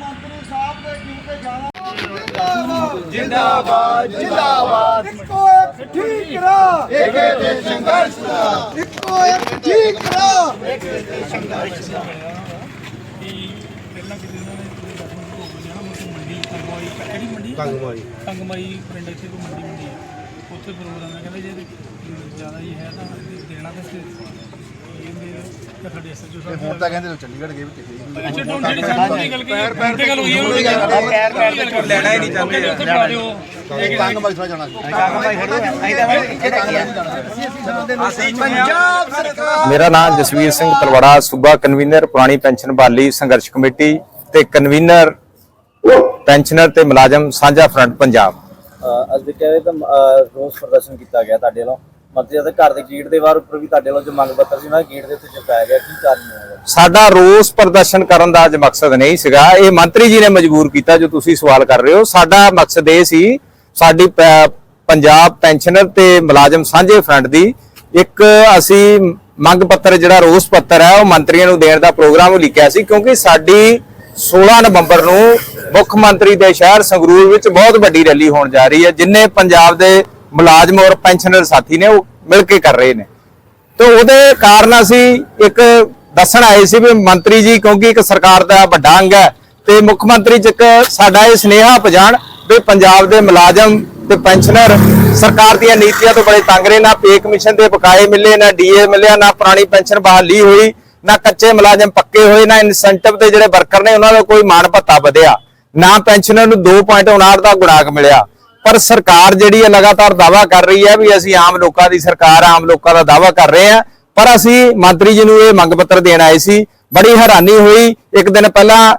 ਮੰਤਰੀ ਸਾਹਿਬ ਦੇ ਕੀਤੇ ਜਾਣਾ? ਜਿੰਦਾਬਾਦ ਜਿੰਦਾਬਾਦ। ਇੱਕੋ ਇੱਕ ਠੀਕ ਰਾ ਏਕੇ ਤੇ ਸੰਘਰਸ਼ ਦਾ। ਇੱਕੋ ਇੱਕ ਠੀਕ ਰਾ ਪਹਿਲਾਂ ਕਿਤੇ ਉਹਨਾਂ ਨੇ ਕੋਈ ਦਸਮ ਹੋ ਗਿਆ ਨਾ ਮੰਡੀ ਕੰਗਵਾਈ ਕਿਹੜੀ ਮੰਡੀ? ਕੰਗਵਾਈ ਕੰਗਵਾਈ ਪਿੰਡ ਇੱਥੇ ਕੋਈ ਮੰਡੀ ਮੰਡੀ ਹੈ ਉੱਥੇ ਪ੍ਰੋਗਰਾਮ ਹੈ ਕਹਿੰਦੇ ਜੇ ਜ਼ਿਆਦਾ ਹੀ ਹੈ ਤਾਂ ਇਹ ਦੇਣਾ ਤੇ ਇਹਦੇ ਤੇ ਸਾਡੇ ਐਸਐਚਓ ਹੁਣ ਤਾਂ ਕਹਿੰਦੇ ਚੰਡੀਗੜ੍ਹ ਗਏ ਵੀ ਕਿਤੇ ਅੱਛਾ ਡੋਂਟ ਜਿਹੜੀ ਸਾਨੂੰ ਦੀ ਗੱਲ ਕਹੀ ਪੈਰ ਤੇ ਗੱਲ ਹੋਈ ਹੈ ਉਹਦੀ ਗੱਲ ਪੈਰ ਪੈਰ ਤੇ ਲੈਣਾ ਹੀ ਨਹੀਂ ਚਾਹੁੰਦੇ ਉੱਥੇ ਪਾ ਦਿਓ ਕੰਗ ਬਾਈ ਥੋੜਾ ਜਾਣਾ ਮੇਰਾ ਨਾਮ ਜਸਵੀਰ ਸਿੰਘ ਤਲਵਾੜਾ ਸੂਬਾ ਕਨਵੀਨਰ ਪੁਰਾਣੀ ਪੈਨਸ਼ਨ ਬਹਾਲੀ ਸੰਘਰਸ਼ ਕਮੇਟੀ ਤੇ ਕਨਵੀਨਰ ਪੈਨਸ਼ਨਰ ਤੇ ਮੁਲਾਜ਼ਮ ਸਾਂਝਾ ਫਰੰਟ ਪੰਜਾਬ। ਅਹ ਅੱਜ ਦੇ ਕਹੇ ਤਾਂ ਅਹ ਰੋਸ ਪ੍ਰਦਰਸ਼ਨ ਕੀਤਾ ਗਿਆ ਤੁਹਾਡੇ ਵੱਲੋਂ। ਮੰਤਰੀ ਦੇ ਘਰ ਦੇ ਗੇਟ ਦੇ ਬਾਹਰ ਉੱਪਰ ਵੀ ਤੁਹਾਡੇ ਵੱਲੋਂ ਜੋ ਮੰਗ ਪੱਤਰ ਸੀ ਨਾ ਗੇਟ ਦੇ ਉੱਤੇ ਚੁਕਾਇਆ ਗਿਆ ਕੀ ਕਾਰਨ ਹੋਇਆ ਸਾਡਾ ਰੋਸ ਪ੍ਰਦਰਸ਼ਨ ਕਰਨ ਦਾ ਅੱਜ ਮਕਸਦ ਨਹੀਂ ਸੀਗਾ। ਇਹ ਮੰਤਰੀ ਜੀ ਨੇ ਮਜਬੂਰ ਕੀਤਾ, ਜੋ ਤੁਸੀਂ ਸਵਾਲ ਕਰ ਰਹੇ ਹੋ। ਸਾਡਾ ਮਕਸਦ ਇਹ ਸੀ, ਸਾਡੀ ਪੰਜਾਬ ਪੈਨਸ਼ਨਰ ਤੇ ਮੁਲਾਜ਼ਮ ਸਾਂਝੇ ਫਰੰਟ ਦੀ ਇੱਕ ਅਸੀਂ ਮੰਗ ਪੱਤਰ, ਜਿਹੜਾ ਰੋਸ ਪੱਤਰ ਹੈ, ਉਹ ਮੰਤਰੀਆਂ ਨੂੰ ਦੇਣ ਦਾ ਪ੍ਰੋਗਰਾਮ ਲਿਖਿਆ ਸੀ, ਕਿਉਂਕਿ ਸਾਡੀ 16 ਨਵੰਬਰ ਨੂੰ ਮੁੱਖ ਮੰਤਰੀ ਦੇ ਸ਼ਹਿਰ ਸੰਗਰੂਰ ਵਿੱਚ ਬਹੁਤ ਵੱਡੀ ਰੈਲੀ ਹੋਣ ਜਾ ਰਹੀ ਹੈ, ਜਿੰਨੇ ਪੰਜਾਬ ਦੇ ਮੁਲਾਜ਼ਮ ਔਰ ਪੈਨਸ਼ਨਰ ਸਾਥੀ ਨੇ, ਉਹ ਮਿਲ ਕੇ ਕਰ ਰਹੇ ਨੇ। ਤੇ ਉਹਦੇ ਕਾਰਨ ਅਸੀਂ ਇੱਕ ਦੱਸਣ ਆਏ ਸੀ ਵੀ ਮੰਤਰੀ ਜੀ, ਕਿਉਂਕਿ ਇੱਕ ਸਰਕਾਰ ਦਾ ਵੱਡਾ ਅੰਗ ਹੈ, ਤੇ ਮੁੱਖ ਮੰਤਰੀ ਚ ਸਾਡਾ ਇਹ ਸੁਨੇਹਾ ਪਜਾਣ ਵੀ ਪੰਜਾਬ ਦੇ ਮੁਲਾਜ਼ਮ ਤੇ ਪੈਨਸ਼ਨਰ ਸਰਕਾਰ ਦੀਆਂ ਨੀਤੀਆਂ ਤੋਂ ਬੜੇ ਤੰਗ ਰਹੇ ਨਾ ਪੇ ਕਮਿਸ਼ਨ ਦੇ ਬਕਾਏ ਮਿਲੇ, ਨਾ ਡੀਏ ਮਿਲਿਆ, ਨਾ ਪੁਰਾਣੀ ਪੈਨਸ਼ਨ ਬਹਾਲੀ ਹੋਈ, ਨਾ ਕੱਚੇ ਮੁਲਾਜ਼ਮ ਪੱਕੇ ਹੋਏ, ਨਾ ਇਨਸੈਂਟਿਵ ਦੇ ਜਿਹੜੇ ਵਰਕਰ ਨੇ, ਉਹਨਾਂ ਦਾ ਕੋਈ ਮਾਣ ਭੱਤਾ ਵਧਿਆ। ਨਾ ਪੈਨਸ਼ਨਰ ਨੂੰ 2.59 ਦਾ ਗੁਣਾਕ ਮਿਲਿਆ। ਪਰ ਸਰਕਾਰ ਜਿਹੜੀ ਹੈ ਲਗਾਤਾਰ ਦਾਵਾ ਕਰ ਰਹੀ ਹੈ ਵੀ ਅਸੀਂ ਆਮ ਲੋਕਾਂ ਦੀ ਸਰਕਾਰ, ਆਮ ਲੋਕਾਂ ਦਾ ਦਾਵਾ ਕਰ ਰਹੇ ਹਾਂ। ਪਰ ਅਸੀਂ ਮੰਤਰੀ ਜੀ ਨੂੰ ਇਹ ਮੰਗ ਪੱਤਰ ਦੇਣ ਆਏ ਸੀ। ਬੜੀ ਹੈਰਾਨੀ ਹੋਈ। ਇੱਕ ਦਿਨ ਪਹਿਲਾਂ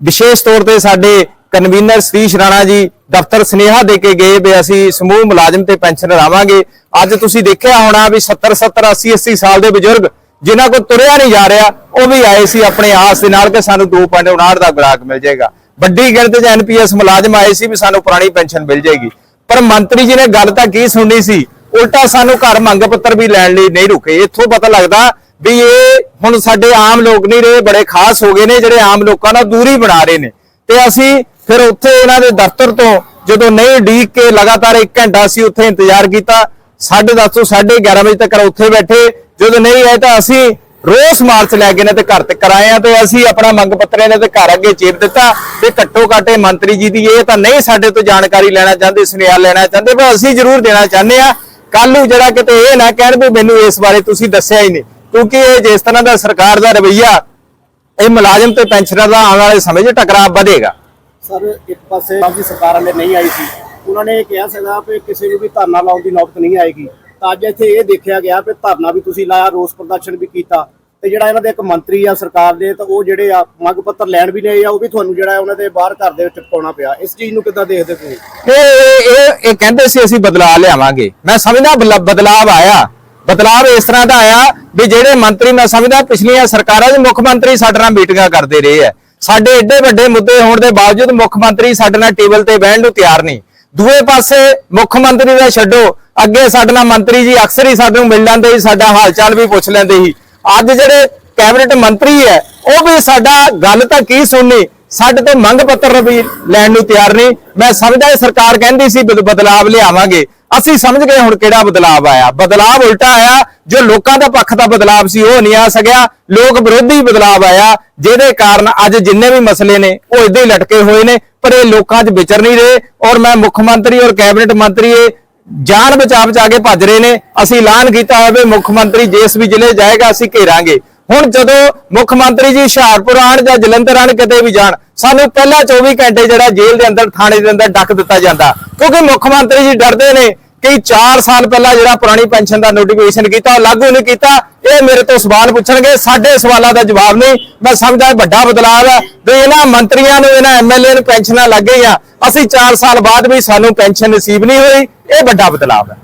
ਵਿਸ਼ੇਸ਼ ਤੌਰ ਤੇ ਸਾਡੇ ਕਨਵੀਨਰ ਸ੍ਰੀਸ਼ ਰਾਣਾ ਜੀ ਦਫ਼ਤਰ ਸੁਨੇਹਾ ਦੇ ਕੇ ਗਏ ਵੀ ਅਸੀਂ ਸਮੂਹ ਮੁਲਾਜ਼ਮ ਤੇ ਪੈਨਸ਼ਨਰ ਆਵਾਂਗੇ ਅੱਜ ਤੁਸੀਂ ਦੇਖਿਆ ਹੋਣਾ ਵੀ 70 70 80 80 ਸਾਲ ਦੇ ਬਜ਼ੁਰਗ ਜਿਨ੍ਹਾਂ ਕੋਲ ਤੁਰਿਆ ਨਹੀਂ ਜਾ ਰਿਹਾ, ਉਹ ਵੀ ਆਏ ਸੀ ਆਪਣੇ ਆਸ ਦੇ ਨਾਲ ਕਿ ਸਾਨੂੰ 2.59 ਦਾ ਗੁਰਾਕ ਮਿਲ ਜਾਏਗਾ। ਵੱਡੀ ਗਿਣਤੀ 'ਚ ਐਨਪੀਐਸ ਮੁਲਾਜ਼ਮ ਆਏ ਸੀ ਵੀ ਸਾਨੂੰ ਪੁਰਾਣੀ ਪੈਨਸ਼ਨ ਮਿਲ ਜਾਏਗੀ। ਪਰ ਮੰਤਰੀ ਜੀ ਨੇ ਗੱਲ ਤਾਂ ਕੀ ਸੁਣਨੀ ਸੀ? ਉਲਟਾ ਸਾਨੂੰ ਘਰ ਮੰਗ ਪੱਤਰ ਵੀ ਲੈਣ ਲਈ ਨਹੀਂ ਰੁਕੇ। ਇੱਥੋਂ ਪਤਾ ਲੱਗਦਾ ਵੀ ਇਹ ਹੁਣ ਸਾਡੇ ਆਮ ਲੋਕ ਨਹੀਂ ਰਹੇ, ਬੜੇ ਖਾਸ ਹੋ ਗਏ ਨੇ, ਜਿਹੜੇ ਆਮ ਲੋਕਾਂ ਨਾਲ ਦੂਰੀ ਬਣਾ ਰਹੇ ਨੇ। ਤੇ ਅਸੀਂ ਫਿਰ ਉੱਥੇ ਇਹਨਾਂ ਦੇ ਦਫ਼ਤਰ ਤੋਂ ਜਦੋਂ ਨਹੀਂ ਡੀਕ ਕੇ ਲਗਾਤਾਰ 1 ਘੰਟਾ ਅਸੀਂ ਉੱਥੇ ਇੰਤਜ਼ਾਰ ਕੀਤਾ 10:30 ਤੋਂ 11:30 ਵਜੇ ਤੱਕ ਉੱਥੇ ਬੈਠੇ। ਜਦੋਂ ਨਹੀਂ ਆਏ ਤਾਂ ਅਸੀਂ ਰੋਸ ਮਾਰਚ ਲੈ ਗਏ ਨੇ ਤੇ ਘਰ ਤੱਕ ਆਏ ਤੇ ਅਸੀਂ ਆਪਣਾ ਮੰਗ ਪੱਤਰ ਇਹਨਾਂ ਦੇ ਘਰ ਅੱਗੇ ਚੇਪ ਦਿੱਤਾ ਤੇ ਘੱਟੋ ਘੱਟ ਮੰਤਰੀ ਜੀ ਦੀ ਇਹ ਤਾਂ ਨਹੀਂ ਸਾਡੇ ਤੋਂ ਜਾਣਕਾਰੀ ਲੈਣਾ ਚਾਹੁੰਦੇ, ਸੁਨੇਹਾ ਲੈਣਾ ਚਾਹੁੰਦੇ, ਪਰ ਅਸੀਂ ਜ਼ਰੂਰ ਦੇਣਾ ਚਾਹੁੰਦੇ ਆ। ਕੱਲ ਨੂੰ ਜਿਹੜਾ ਕਿਤੇ ਇਹ ਨਾ ਕਹਿਣ ਵੀ ਮੈਨੂੰ ਇਸ ਬਾਰੇ ਤੁਸੀਂ ਦੱਸਿਆ ਹੀ ਨਹੀਂ, ਕਿਉਂਕਿ ਇਹ ਜਿਸ ਤਰ੍ਹਾਂ ਦਾ ਸਰਕਾਰ ਦਾ ਰਵਈਆ, ਇਹ ਮੁਲਾਜ਼ਮ ਤੇ ਪੈਨਸ਼ਨਰ ਦਾ ਆਉਣ ਵਾਲੇ ਸਮੇਂ 'ਚ ਟਕਰਾਅ ਵਧੇਗਾ। ਸਰ, ਇੱਕ ਪਾਸੇ ਦੀ ਸਰਕਾਰ ਵਾਲੇ ਨਹੀਂ ਆਈ ਸੀ, ਉਹਨਾਂ ਨੇ ਇਹ ਕਿਹਾ ਸੀਗਾ ਕਿ ਕਿਸੇ ਨੂੰ ਵੀ ਧਰਨਾ ਲਾਉਣ ਦੀ ਨੌਬਤ ਨਹੀਂ ਆਏਗੀ। ਤਾਂ ਅੱਜ ਇੱਥੇ ਇਹ ਦੇਖਿਆ ਗਿਆ ਕਿ ਧਰਨਾ ਵੀ ਤੁਸੀਂ ਲਾਇਆ, ਰੋਸ ਪ੍ਰਦਰਸ਼ਨ ਵੀ ਕੀਤਾ ਤੇ ਜਿਹੜਾ ਇਹਨਾਂ ਦੇ ਇੱਕ ਮੰਤਰੀ ਆ ਸਰਕਾਰ ਦੇ, ਤਾਂ ਉਹ ਜਿਹੜੇ ਆ ਮੰਗ ਪੱਤਰ ਲੈਣ ਵੀ ਨਹੀਂ ਆ, ਉਹ ਵੀ ਤੁਹਾਨੂੰ ਜਿਹੜਾ ਉਹਨਾਂ ਦੇ ਬਾਹਰ ਘਰ ਦੇ ਵਿੱਚ ਚਿਪਕਾਉਣਾ ਪਿਆ। ਇਸ ਚੀਜ਼ ਨੂੰ ਕਿੱਦਾਂ ਦੇਖਦੇ ਤੁਸੀਂ? ਇਹ ਇਹ ਇਹ ਕਹਿੰਦੇ ਸੀ ਅਸੀਂ ਬਦਲਾਅ ਲਿਆਵਾਂਗੇ। ਮੈਂ ਸਮਝਦਾ ਬਦਲਾ- ਬਦਲਾਅ ਆਇਆ। ਬਦਲਾਅ ਇਸ ਤਰ੍ਹਾਂ ਦਾ ਆਇਆ ਵੀ ਜਿਹੜੇ ਮੰਤਰੀ, ਮੈਂ ਸਮਝਦਾ ਪਿਛਲੀਆਂ ਸਰਕਾਰਾਂ ਦੇ ਮੁੱਖ ਮੰਤਰੀ ਸਾਡੇ ਨਾਲ ਮੀਟਿੰਗਾਂ ਕਰਦੇ ਰਹੇ ਆ। ਸਾਡੇ ਏਡੇ ਵੱਡੇ ਮੁੱਦੇ ਹੋਣ ਦੇ ਬਾਵਜੂਦ ਮੁੱਖ ਮੰਤਰੀ ਸਾਡੇ ਨਾਲ ਟੇਬਲ ਤੇ ਬਹਿਣ ਨੂੰ ਤਿਆਰ ਨਹੀਂ। ਦੂਏ ਪਾਸੇ ਮੁੱਖ ਮੰਤਰੀ ਦਾ ਛੱਡੋ। ਅੱਗੇ ਸਾਡੇ ਨਾਲ ਮੰਤਰੀ ਜੀ ਅਕਸਰ ਹੀ ਸਾਡੇ ਨੂੰ ਮਿਲ ਲੈਂਦੇ ਸੀ, ਸਾਡਾ ਹਾਲ ਚਾਲ ਵੀ ਪੁੱਛ ਲੈਂਦੇ ਸੀ। ਅੱਜ ਜਿਹੜੇ ਕੈਬਨਿਟ ਮੰਤਰੀ ਹੈ, ਉਹ ਵੀ ਸਾਡਾ ਗੱਲ ਤਾਂ ਕੀ ਸੁਣਨੀ? ਸਾਡੇ ਤੋਂ ਮੰਗ ਪੱਤਰ ਵੀ ਲੈਣ ਨੂੰ ਤਿਆਰ ਨਹੀਂ। ਮੈਂ ਸਮਝਦਾ ਸਰਕਾਰ ਕਹਿੰਦੀ ਸੀ ਬਦਲਾਵ ਲਿਆਵਾਂਗੇ। ਅਸੀਂ ਸਮਝ ਗਏ ਹੁਣ ਕਿਹੜਾ ਬਦਲਾਵ ਆਇਆ। ਬਦਲਾਵ ਉਲਟਾ ਆਇਆ, ਜੋ ਲੋਕਾਂ ਦਾ ਪੱਖ ਦਾ ਬਦਲਾਵ ਸੀ, ਉਹ ਨਹੀਂ ਆ ਸਕਿਆ। ਲੋਕ ਵਿਰੋਧੀ ਬਦਲਾਵ ਆਇਆ, ਜਿਹਦੇ ਕਾਰਨ ਅੱਜ ਜਿੰਨੇ ਵੀ ਮਸਲੇ ਨੇ, ਉਹ ਇਦਾਂ ਹੀ ਲਟਕੇ ਹੋਏ ਨੇ, ਪਰ ਇਹ ਲੋਕਾਂ 'ਚ ਵਿਚਰ ਨਹੀਂ ਰਹੇ। ਔਰ ਮੈਂ ਮੁੱਖ ਮੰਤਰੀ ਔਰ ਕੈਬਨਿਟ ਮੰਤਰੀ ਇਹ ਜਾਨ ਬਚਾ ਬਚਾ ਕੇ ਭੱਜ ਰਹੇ ਨੇ। ਅਸੀਂ ਐਲਾਨ ਕੀਤਾ ਹੋਇਆ ਵੀ ਮੁੱਖ ਮੰਤਰੀ ਜਿਸ ਵੀ ਜ਼ਿਲ੍ਹੇ ਜਾਏਗਾ, ਅਸੀਂ ਘੇਰਾਂਗੇ। ਹੁਣ ਜਦੋਂ ਮੁੱਖ ਮੰਤਰੀ ਜੀ ਹੁਸ਼ਿਆਰਪੁਰ ਆਣ ਜਾਂ ਜਲੰਧਰ ਆਣ ਕਿਤੇ ਵੀ ਜਾਣ, ਸਾਨੂੰ ਪਹਿਲਾਂ 24 ਘੰਟੇ ਜਿਹੜਾ ਜੇਲ੍ਹ ਦੇ ਅੰਦਰ, ਥਾਣੇ ਦੇ ਅੰਦਰ ਡੱਕ ਦਿੱਤਾ ਜਾਂਦਾ। ਕਿਉਂਕਿ ਮੁੱਖ ਮੰਤਰੀ ਜੀ ਡਰਦੇ ਨੇ ਕਿ 4 ਸਾਲ ਪਹਿਲਾਂ ਜਿਹੜਾ ਪੁਰਾਣੀ ਪੈਨਸ਼ਨ ਦਾ ਨੋਟੀਫਿਕੇਸ਼ਨ ਕੀਤਾ, ਉਹ ਲਾਗੂ ਨਹੀਂ ਕੀਤਾ। ਇਹ ਮੇਰੇ ਤੋਂ ਸਵਾਲ ਪੁੱਛਣਗੇ, ਸਾਡੇ ਸਵਾਲਾਂ ਦਾ ਜਵਾਬ ਨਹੀਂ। ਮੈਂ ਸਮਝਦਾ ਵੱਡਾ ਬਦਲਾਅ ਹੈ ਵੀ ਇਹਨਾਂ ਮੰਤਰੀਆਂ ਨੂੰ, ਇਹਨਾਂ ਐਮਐਲਏ ਨੂੰ ਪੈਨਸ਼ਨਾਂ ਲੱਗ ਗਈਆਂ। ਅਸੀਂ 4 ਸਾਲ ਬਾਅਦ ਵੀ ਸਾਨੂੰ ਪੈਨਸ਼ਨ ਨਸੀਬ ਨਹੀਂ ਹੋਈ। ਇਹ ਵੱਡਾ ਬਦਲਾਅ ਹੈ।